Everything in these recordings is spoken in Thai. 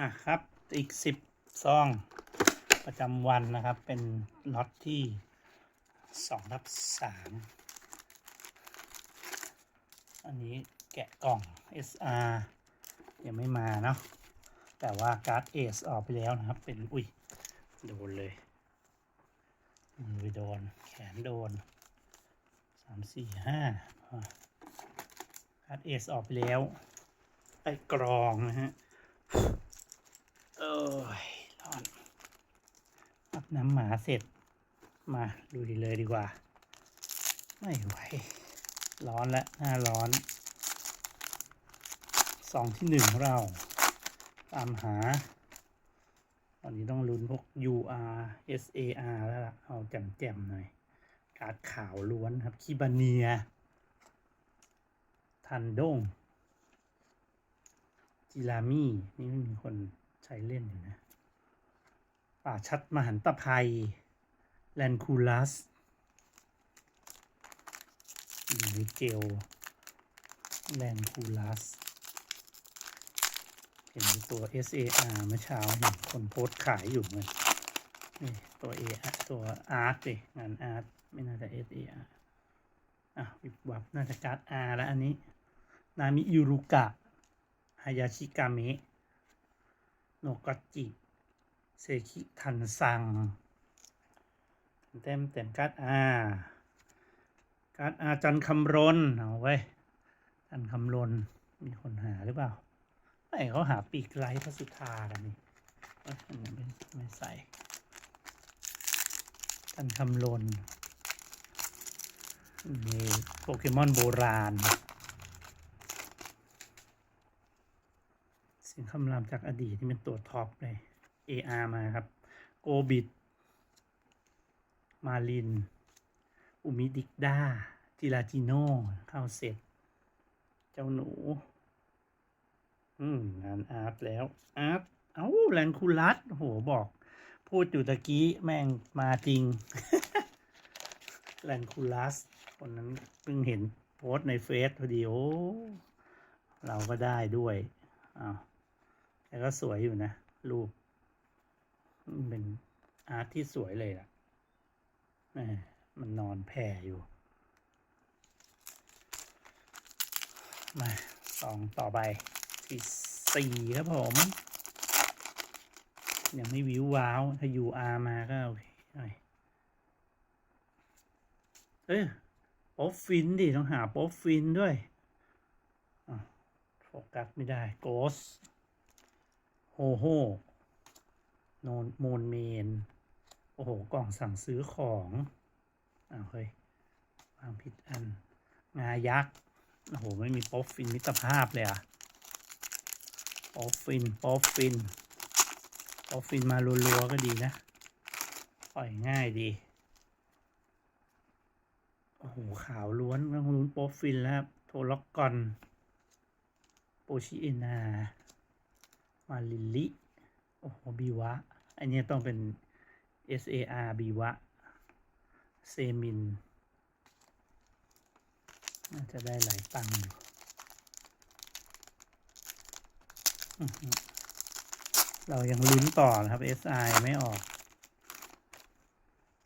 อะครับอีกสิบซอง ประจำวันนะครับ เป็นล็อตที่สองทับสามอันนี้แกะกล่อง SR ยังไม่มาเนาะแต่ว่าการ์ดเอสออกไปแล้วนะครับ เป็น อุ้ย โดนเลยมือโดน แขนโดนสามสี่ห้าการ์ดเอสออกไปแล้วไอ้กรองนะฮะ ยร้อนอาบน้ำหมาเสร็จ มาดูดีเลยดีกว่า ไม่ไหว ร้อนและหน้าร้อนสองที่หนึ่งของเรา ตามหา ตอนนี้ต้องลุ้นพวก UR SAR แล้วล่ะ เอาแจ่มๆหน่อย การ์ดขาวล้วนครับคิบาเนีย ทันด้งจิรามี่ นี่ไม่มีคน ใช้เล่นอยู่นะ ป่าชัดมหันตภัย แลนคูลัสหรือเจลแลนคูลัสเห็นตัว SAR เมื่อเช้าเห็นคนโพสต์ขายอยู่เลยนี่ตัว A ตัวอาร์ตดิงานอาร์ไม่น่าจะ SAR อะวิบวับน่าจะการ์ด R แล้วอันนี้ นามิยูรุกะ ฮายาชิกาเมะ โนกาจิ เซคิทันซัง เต็มเต็มการ์ดอาการ์ดอาจันคำรนเอาไว้จันคำรนมีคนหาหรือเปล่า ไม่เขาหาปีกไร้พระสุธากันนี่เอ้ยนนี้ไม่ไม่ใส่จันคำรนมีโปเกมอนโบราณ สียงคำรามจากอดีตที่เป็นตัวท็อปเลย AR มาครับ โกบิด มาลิน อุมิดิกดาจิราจิโน่เข้าเสร็จ เจ้าหนู อืม งานอาร์ตแล้ว อาร์ตเอ้าแลนคูลัสโหบอก พูดอยู่ตะกี้แม่งมาจริง แลนคูลัส คนนั้นเพิ่งเห็นโพสต์ในเฟซพอดีโอเราก็ได้ด้วยอ้าว แต่ก็สวยอยู่นะ รูป เป็นอาร์ตที่สวยเลยล่ะมันนอนแผ่อยู่ มาสองต่อไปที่สี่ครับผม ยังไม่วิวว้าว ถ้า UR มาก็โอเคหน่อยเอ้ยโป๊อปฟินดิ ต้องหาโป๊อปฟินด้วยโฟกัสไม่ได้ โกส โฮโฮโนนโมนเมน โอ้โห กล่องสั่งซื้อของอ้าวเฮ้ยวางผิดอัน งายักษ์ โอ้โห ไม่มีป๊อปฟินมิตรภาพเลยอะป๊อปฟินป๊อปฟินป๊อปฟินมารัวๆก็ดีนะ ปล่อยง่ายดี โอ้โห ขาวล้วนต้องลุ้นป๊อปฟินแล้ว โทล็อกกอน โปชิเอนา มาลิลิโอ้โหบีวะ อันนี้ต้องเป็น SAR บีวะ เซมิน น่าจะได้หลายตังค์อยู่เรายังลุ้นต่อนะครับ SI ไม่ออก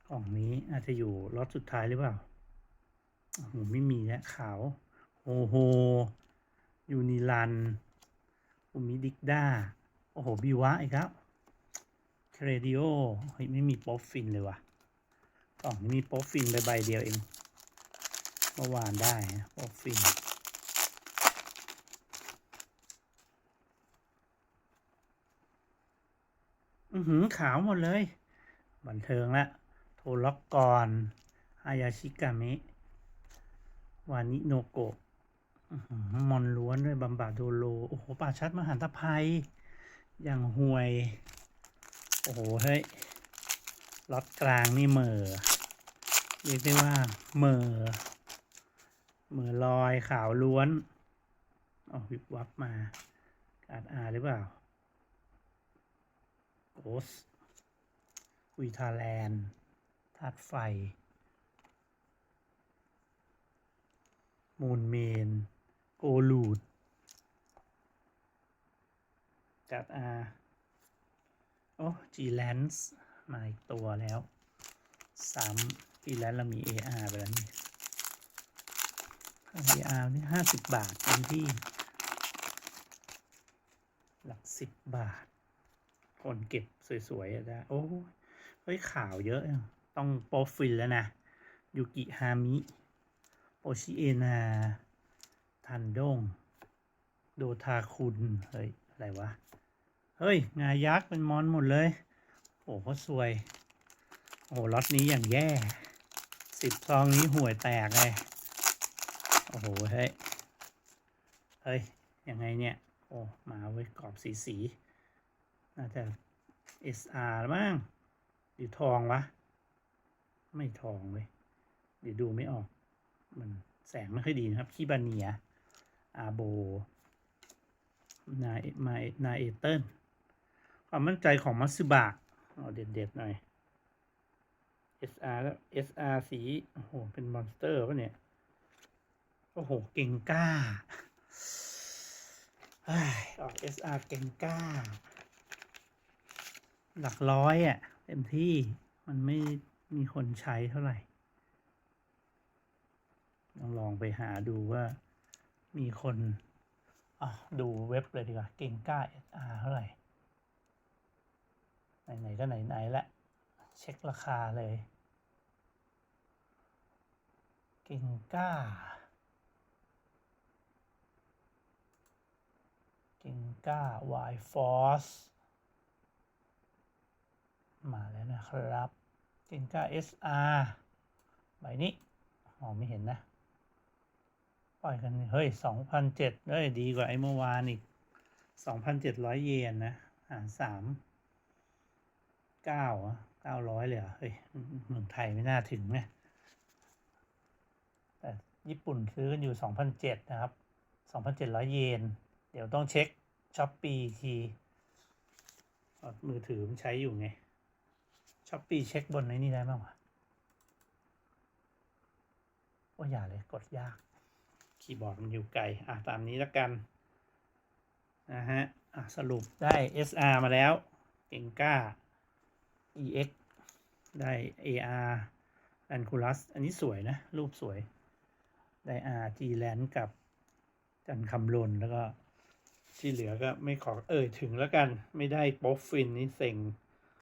กล่องนี้อาจจะอยู่ล็อตสุดท้ายหรือเปล่าโอ้โหไม่มีแล้วขาวโฮโฮยูนิลันุมิดิกดาโอ้โห บิวะอีกแล้วเครดิโอเฮ้ยไม่มีโป๊อปฟินเลยว่ะกล่องนี้มีโป๊อปฟินไปใบเดียวเอง เมื่อวานได้โป๊อปฟินอือหือขาวหมดเลย บันเทิงละ โทล็อกกอนฮายาชิกามะวานิโนโกะ มอนล้วนด้วยบัมบาโดโล โอ้โห ป่าชัดมหันตภัย อย่างห่วย โอ้โห เฮ้ยล็อตกลางนี่เหมอเรียกได้ว่าเหมอเหมอลอยขาวล้วนอ๋อวิบวับมาการอาหรือเปล่าโกสอุยทาแลนด์ธาตุไฟ มูนเมน โอลูดกัดอาโอ้ G Lens มาอีกตัวแล้วสาม G Lens เรามี AR ไปแล้วนี่ AR นี่ห้าสิบบาทเต็มที่ หลักสิบบาท คนเก็บสวยๆอะได้โอ้ยเฮ้ยข่าวเยอะอะ ต้องโปรฟิลแล้วนะ ยูกิฮามิ โอชิเอนา ทันดง โดทาคุณ เฮ้ย อะไรวะ เฮ้ย งายักษ์เป็นมอนหมดเลย โอ้เขาสวย โอ้ล็อตนี้อย่างแย่สิบซองนี้ห่วยแตกเลย โอ้โห เฮ้ย เฮ้ย ยังไงเนี่ย โอ้ มาไว้กรอบสีสีๆน่าจะ SR แล้วมั้งหรือทองวะ ไม่ทองเว้ยเดี๋ยวดูไม่ออก มันแสงไม่ค่อยดีนะครับคีบาเนีย อาโบนามานาเอเติลความมั่นใจของมัตสึบะเอาเด็ดๆหน่อย SR แล้ว SR สีโอ้โห เป็นมอนสเตอร์ปะเนี่ย โอ้โห เก่งกล้าออก SR เก่งกล้า หลักร้อยอะ เต็มที่มันไม่มีคนใช้เท่าไหร่ ลองลองไปหาดูว่า มีคนอดูเว็บเลยดีกว่า เก่งกล้า SR เท่าไหร่ ไหน ๆ ก็ไหน ๆ ละ เช็คราคาเลย เก่งกล้า เก่งกล้า Y Force มาแล้วนะครับ เก่งกล้า SR ใบนี้มองไม่เห็นนะ ปล่อยกัน เฮ้ยสองพันเจ็ดเฮ้ย ดีกว่าไอ้เมื่อวานอีกสองพันเจ็ดร้อยเยนนะหารสามเก้าอะเก้าร้อยเลยเหรอเฮ้ยเมืองไทยไม่น่าถึงนะแต่ญี่ปุ่นซื้อกันอยู่สองพันเจ็ดนะครับสองพันเจ็ดร้อยเยน เดี๋ยวต้องเช็คช้อปปี้ทีมือถือมันใช้อยู่ไงช้อปปี้เช็คบนไอ้นี่ได้บ้างวะว่าอย่าเลยกดยาก คีย์บอร์ดมันอยู่ไกล อะ ตามนี้แล้วกัน นะฮะ อะ สรุปได้ SR มาแล้ว เก่งก้า EX ได้ AR a n c u l u s อันนี้สวยนะ รูปสวย ได้ RG Land กับจันคำลนแล้วก็ที่เหลือก็ไม่ขอเอ่ยถึงแล้วกัน ไม่ได้ป๊ฟฟินนี่เซ็ง